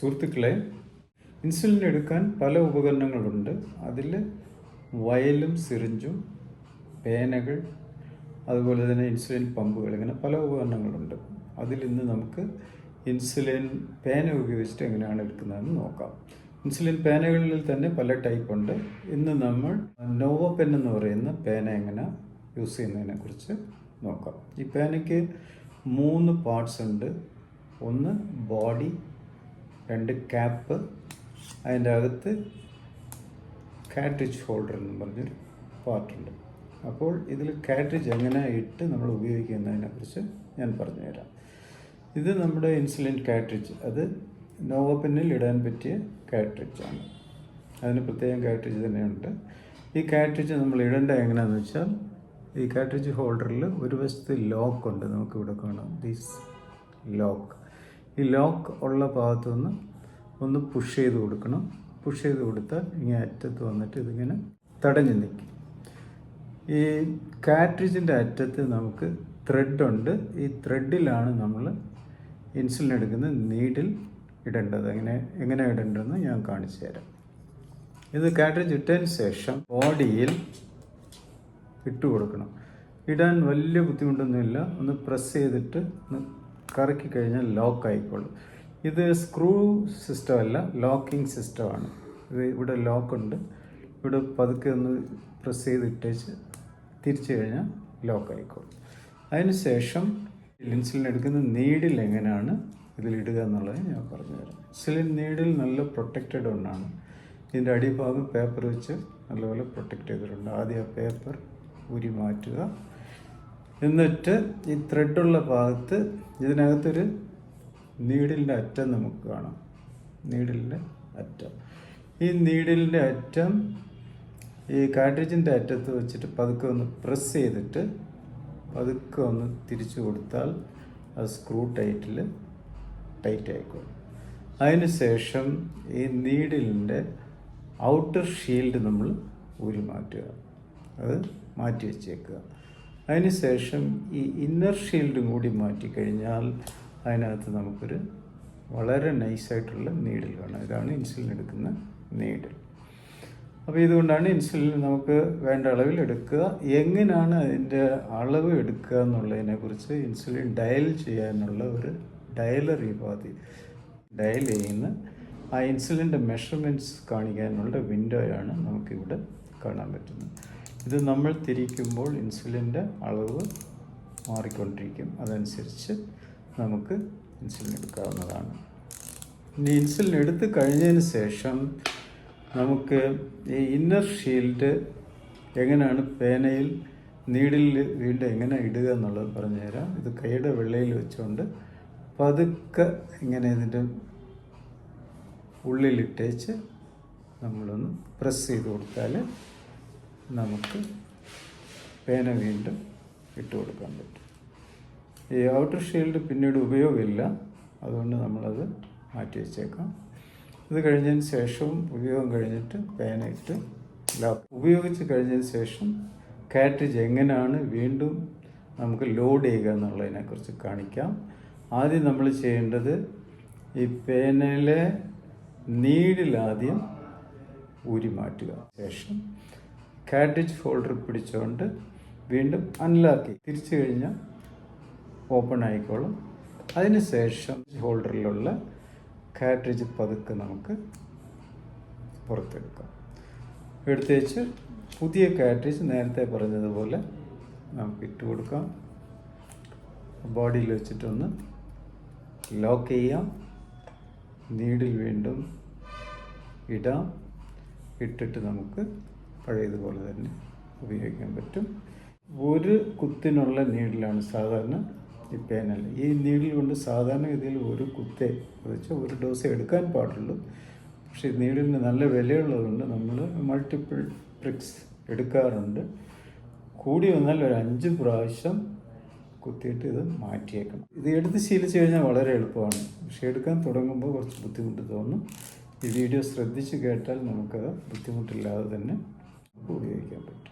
സുഹൃത്തുക്കളെ ഇൻസുലിൻ എടുക്കാൻ പല ഉപകരണങ്ങളുണ്ട്. അതിൽ വയലും സിറിഞ്ചും പേനകൾ അതുപോലെ തന്നെ ഇൻസുലിൻ പമ്പുകൾ ഇങ്ങനെ പല ഉപകരണങ്ങളുണ്ട്. അതിൽ ഇന്ന് നമുക്ക് ഇൻസുലിൻ പേന ഉപയോഗിച്ചിട്ട് എങ്ങനെയാണ് എടുക്കുന്നതെന്ന് നോക്കാം. ഇൻസുലിൻ പേനകളിൽ തന്നെ പല ടൈപ്പ് ഉണ്ട്. ഇന്ന് നമ്മൾ നോവോ പെൻ എന്ന് പറയുന്ന പേന എങ്ങനെ യൂസ് ചെയ്യുന്നതിനെ കുറിച്ച് നോക്കാം. ഈ പേനയ്ക്ക് മൂന്ന് പാർട്സ് ഉണ്ട്. ഒന്ന് ബോഡി രണ്ട് ക്യാപ്പ് അതിന്റെ അകത്ത് കാട്രിഡ്ജ് ഹോൾഡർ എന്ന് പറഞ്ഞൊരു പാർട്ടുണ്ട് അപ്പോൾ ഇതിൽ കാട്രിഡ്ജ് എങ്ങനെ ഇട്ട് നമ്മൾ ഉപയോഗിക്കുന്നതിനെ കുറിച്ച് ഞാൻ പറഞ്ഞുതരാം ഇത് നമ്മുടെ ഇൻസുലിൻ കാട്രിഡ്ജ് അത് നോവപ്പിന്നിൽ ഇടാൻ പറ്റിയ കാട്രിഡ്ജാണ് അതിന് പ്രത്യേകം കാട്രിഡ്ജ് തന്നെയുണ്ട്. ഈ കാട്രിഡ്ജ് നമ്മൾ ഇടേണ്ടത് എങ്ങനെയാണെന്ന് വെച്ചാൽ ഈ കാട്രിഡ്ജ് ഹോൾഡറിൽ ഒരു വശത്ത് ലോക്ക് ഉണ്ട്. നമുക്ക് ഇവിടെ കാണാം. ദീസ് ലോക്ക് ഈ ലോക്ക് ഉള്ള ഭാഗത്തു നിന്ന് ഒന്ന് പുഷ് ചെയ്ത് കൊടുക്കണം. പുഷ് ചെയ്ത് കൊടുത്താൽ ഇങ്ങനെ അറ്റത്ത് വന്നിട്ട് ഇതിങ്ങനെ തടഞ്ഞു നിൽക്കും. ഈ കാട്രിജിന്റെ അറ്റത്ത് നമുക്ക് ത്രെഡുണ്ട് ഈ ത്രെഡിലാണ് നമ്മൾ ഇൻസുലിൻ എടുക്കുന്ന നീഡിൽ ഇടേണ്ടത്. എങ്ങനെ എങ്ങനെ ഇടേണ്ടതെന്ന് ഞാൻ കാണിച്ചു തരാം. ഇത് കാട്രിജ് ഇട്ടതിന് ശേഷം ബോഡിയിൽ ഇട്ട് കൊടുക്കണം. ഇടാൻ വലിയ ബുദ്ധിമുട്ടൊന്നുമില്ല. ഒന്ന് പ്രസ് ചെയ്തിട്ട് ഒന്ന് കറക്കി കഴിഞ്ഞാൽ ലോക്ക് ആയിക്കോളും. ഇത് സ്ക്രൂ സിസ്റ്റം അല്ല ലോക്കിംഗ് സിസ്റ്റമാണ് ഇത് ഇവിടെ ലോക്കുണ്ട് ഇവിടെ പതുക്കെ ഒന്ന് പ്രസ് ചെയ്ത് ഇട്ടേച്ച് തിരിച്ചു കഴിഞ്ഞാൽ ലോക്ക് ആയിക്കോളും. അതിനുശേഷം ശേഷം ഇൻസുലിൻ എടുക്കുന്ന നീഡിൽ എങ്ങനെയാണ് ഇതിലിടുക എന്നുള്ളത് ഞാൻ പറഞ്ഞുതരാം. സിലിൻ നീഡിൽ നല്ല പ്രൊട്ടക്റ്റഡ് ഒന്നാണ് ഇതിന്റെ അടിഭാഗം പേപ്പർ വെച്ച് നല്ലപോലെ പ്രൊട്ടക്റ്റ് ചെയ്തിട്ടുണ്ട്. ആദ്യം ആ പേപ്പർ ഊരി മാറ്റുക. എന്നിട്ട് ഈ ത്രെഡുള്ള ഭാഗത്ത് ഇതിനകത്തൊരു നീഡിലിന്റെ അറ്റം നമുക്ക് കാണാം. നീഡിലിന്റെ അറ്റം. ഈ നീഡിലിന്റെ അറ്റം ഈ കാട്രിജിന്റെ അറ്റത്ത് വെച്ചിട്ട് പതുക്കെ ഒന്ന് പ്രസ് ചെയ്തിട്ട് പതുക്കെ ഒന്ന് തിരിച്ചു കൊടുത്താൽ അത് സ്ക്രൂ ടൈറ്റിൽ ടൈറ്റ് ആയിക്കോളും. അതിന് ശേഷം ഈ നീഡിലിന്റെ ഔട്ടർ ഷീൽഡ് നമ്മൾ ഊരി മാറ്റുക അത് മാറ്റി വെച്ചേക്കുക. അതിന് ശേഷം ഈ ഇന്നർ ഷീൽഡും കൂടി മാറ്റിക്കഴിഞ്ഞാൽ അതിനകത്ത് നമുക്കൊരു വളരെ നൈസായിട്ടുള്ള നീഡിൽ കാണാം. ഇതാണ് ഇൻസുലിൻ എടുക്കുന്ന നീഡിൽ അപ്പോൾ ഇതുകൊണ്ടാണ് ഇൻസുലിൻ നമുക്ക് വേണ്ട അളവിൽ എടുക്കുക. എങ്ങനെയാണ് അതിന്റെ അളവ് എടുക്കുക എന്നുള്ളതിനെക്കുറിച്ച് ഇൻസുലിൻ ഡയൽ ചെയ്യാനുള്ള ഒരു ഡയലർ ഉപാധി ഡയൽ ചെയ്യുന്ന ആ ഇൻസുലിന്റെ മെഷർമെന്റ്സ് കാണിക്കാനുള്ള വിൻഡോയാണ് നമുക്കിവിടെ കാണാൻ പറ്റുന്നത്. ഇത് നമ്മൾ തിരിക്കുമ്പോൾ ഇൻസുലിന്റെ അളവ് മാറിക്കൊണ്ടിരിക്കും. അതനുസരിച്ച് നമുക്ക് ഇൻസുലിൻ എടുക്കാവുന്നതാണ്. ഇനി ഇൻസുലിൻ എടുത്തു കഴിഞ്ഞതിന് ശേഷം നമുക്ക് ഈ ഇന്നർ ഷീൽഡ് എങ്ങനെയാണ് പേനയിൽ നീഡിൽ വീണ്ടും എങ്ങനെ ഇടുക എന്നുള്ളത് പറഞ്ഞുതരാം. ഇത് കൈയുടെ വെള്ളയിൽ വെച്ചുകൊണ്ട് പതുക്കെ ഇങ്ങനെ ഇതിന്റെ ഉള്ളിലിട്ടേച്ച് നമ്മളൊന്ന് പ്രസ് ചെയ്ത് കൊടുത്താൽ നമുക്ക് പേന വീണ്ടും ഇട്ട് കൊടുക്കാൻ പറ്റും. ഈ ഔട്ടർ ഷീൽഡ് പിന്നീട് ഉപയോഗമില്ല. അതുകൊണ്ട് നമ്മളത് മാറ്റി വെച്ചേക്കാം. ഇത് കഴിഞ്ഞതിന് ശേഷവും ഉപയോഗം കഴിഞ്ഞിട്ട് പേന ഇട്ട് ഉപയോഗിച്ച് കഴിഞ്ഞതിന് ശേഷം കാട്രിഡ്ജ് എങ്ങനെയാണ് വീണ്ടും നമുക്ക് ലോഡ് ചെയ്യുക എന്നുള്ളതിനെക്കുറിച്ച് കാണിക്കാം. ആദ്യം നമ്മൾ ചെയ്യേണ്ടത് ഈ പേനയിലെ നീഡിലാദ്യം ഊരി മാറ്റുക. ശേഷം കാട്രിഡ്ജ് ഫോൾഡർ പിടിച്ചുകൊണ്ട് വീണ്ടും അൺലാക്കി തിരിച്ചു കഴിഞ്ഞാൽ ഓപ്പൺ ആയിക്കോളും. അതിനുശേഷം ഹോൾഡറിലുള്ള കാറ്റേജ് പതുക്കെ നമുക്ക് പുറത്തെടുക്കാം. എടുത്തേച്ച് പുതിയ കാറ്റേജ് നേരത്തെ പറഞ്ഞതുപോലെ നമുക്ക് ഇട്ട് കൊടുക്കാം. ബോഡിയിൽ വെച്ചിട്ടൊന്ന് ലോക്ക് ചെയ്യാം. നീഡിൽ വീണ്ടും ഇടാം. ഇട്ടിട്ട് നമുക്ക് പഴയതുപോലെ തന്നെ ഉപയോഗിക്കാൻ പറ്റും. ഒരു കുത്തിനുള്ള നീഡിലാണ് സാധാരണ ഈ പേനൽ. ഈ നീഡിൽ കൊണ്ട് സാധാരണഗതിയിൽ ഒരു കുത്തേ വെച്ചാൽ ഒരു ഡോസ് എടുക്കാൻ പാടുള്ളൂ. പക്ഷേ നീഡിലിന് നല്ല വിലയുള്ളതുകൊണ്ട് നമ്മൾ മൾട്ടിപ്പിൾ ട്രിക്സ് എടുക്കാറുണ്ട്. കൂടി വന്നാൽ ഒരു അഞ്ച് പ്രാവശ്യം കുത്തിയിട്ട് ഇത് മാറ്റിയേക്കണം. ഇത് എടുത്ത് ശീലിച്ചു കഴിഞ്ഞാൽ വളരെ എളുപ്പമാണ്. പക്ഷേ എടുക്കാൻ തുടങ്ങുമ്പോൾ കുറച്ച് ബുദ്ധിമുട്ട് തോന്നും. ഈ വീഡിയോ ശ്രദ്ധിച്ച് കേട്ടാൽ നമുക്കത് ബുദ്ധിമുട്ടില്ലാതെ തന്നെ ഉപയോഗിക്കാൻ പറ്റും.